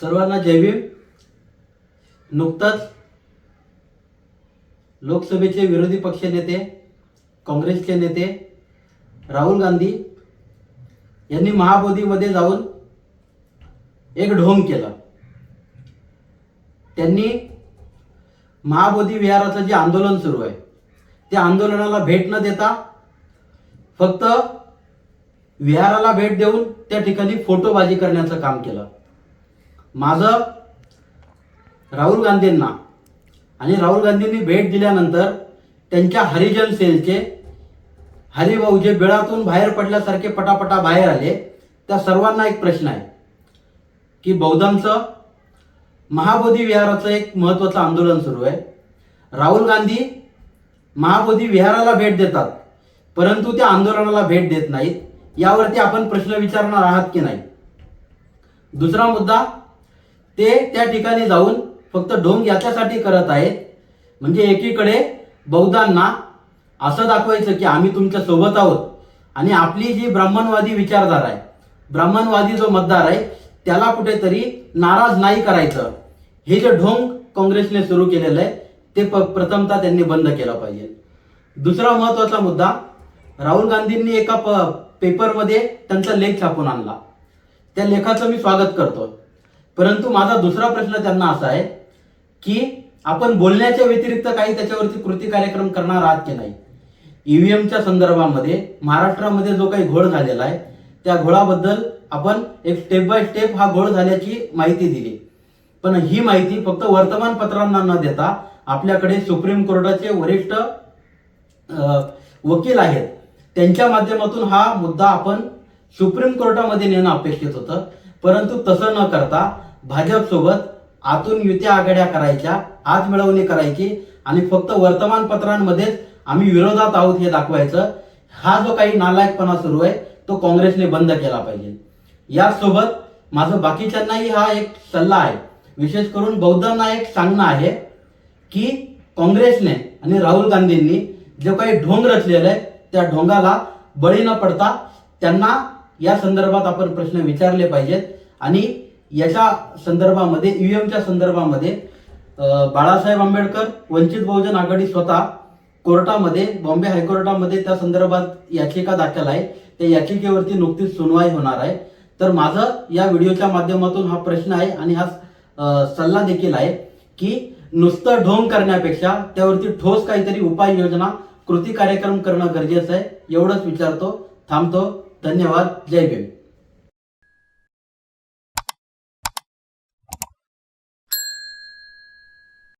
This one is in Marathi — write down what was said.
सर्वांना जय भीम. नुकतंच लोकसभेचे विरोधी पक्ष नेते काँग्रेसचे नेते राहुल गांधी यांनी महाबोधीमध्ये जाऊन एक ढोंग केलं. त्यांनी महाबोधी विहाराचं जे आंदोलन सुरू आहे त्या आंदोलनाला भेट न देता फक्त विहाराला भेट देऊन त्या ठिकाणी फोटोबाजी करण्याचं काम केलं. माझं राहुल गांधींना आणि राहुल गांधींनी भेट दिल्यानंतर त्यांच्या हरिजन सेलचे हरिभाऊ जे बिळातून बाहेर पडल्यासारखे पटापटा बाहेर आले. त्या सर्वांना एक प्रश्न आहे की बौद्धांचं महाबोधी विहाराचं एक महत्वाचं आंदोलन सुरू आहे. राहुल गांधी महाबोधी विहाराला भेट देतात परंतु त्या आंदोलनाला भेट देत नाहीत. यावरती आपण प्रश्न विचारणार आहात की नाही? दुसरा मुद्दा ते त्या ठिकाणी जाऊन फक्त ढोंग याच्यासाठी करत आहेत. म्हणजे एकीकडे बौद्धांना असं दाखवायचं की आम्ही तुमच्यासोबत आहोत. आणि आपली जी ब्राह्मणवादी विचारधारा आहे ब्राह्मणवादी जो मतदार आहे त्याला कुठेतरी नाराज नाही करायचं. हे जे ढोंग काँग्रेसने सुरू केलेलं आहे ते प प्रथमतः त्यांनी बंद केलं पाहिजे. दुसरा महत्त्वाचा मुद्दा राहुल गांधींनी एका प पेपरमध्ये त्यांचा लेख छापून आणला. त्या लेखाचं मी स्वागत करतो परंतु माझा दुसरा प्रश्न त्यांना असा आहे की आपण बोलण्याच्या व्यतिरिक्त काही त्याच्यावरती कृती कार्यक्रम करणार आहात की नाही? ईव्हीएमच्या संदर्भामध्ये महाराष्ट्रामध्ये जो काही घोळ झालेला आहे त्या घोळाबद्दल आपण एक स्टेप बाय स्टेप हा घोळ झाल्याची माहिती दिली. पण ही माहिती फक्त वर्तमानपत्रांना न देता आपल्याकडे सुप्रीम कोर्टाचे वरिष्ठ वकील आहेत. त्यांच्या माध्यमातून हा मुद्दा आपण सुप्रीम कोर्टामध्ये नेणं अपेक्षित होतं. परंतु तसं न करता भाजप सोबत आतून युत्या आघाड्या करायच्या हात मिळवणी करायची आणि फक्त वर्तमानपत्रांमध्येच आम्ही विरोधात आहोत हे दाखवायचं. हा जो काही नालायकपणा सुरू आहे तो काँग्रेसने बंद केला पाहिजे. याचसोबत माझं बाकीच्यांनाही हा एक सल्ला आहे. विशेष करून बौद्धांना एक सांगणं आहे की काँग्रेसने आणि राहुल गांधींनी जो काही ढोंग रचलेला आहे त्या ढोंगाला बळी न पडता त्यांना या संदर्भात आपण प्रश्न विचारले पाहिजेत. आणि याच्या संदर्भामध्ये ईव्हीएमच्या संदर्भामध्ये बाळासाहेब आंबेडकर वंचित बहुजन आघाडी स्वतः कोर्टामध्ये बॉम्बे हायकोर्टामध्ये त्या संदर्भात याचिका दाखल आहे. त्या याचिकेवरती नुकतीच सुनवाई होणार आहे. तर माझं या व्हिडिओच्या माध्यमातून हा प्रश्न आहे आणि हा सल्ला देखील आहे की नुसतं ढोंग करण्यापेक्षा त्यावरती ठोस काहीतरी उपाययोजना कृती कार्यक्रम करणं गरजेचं आहे. एवढंच विचारतो थांबतो. धन्यवाद. जय भीम.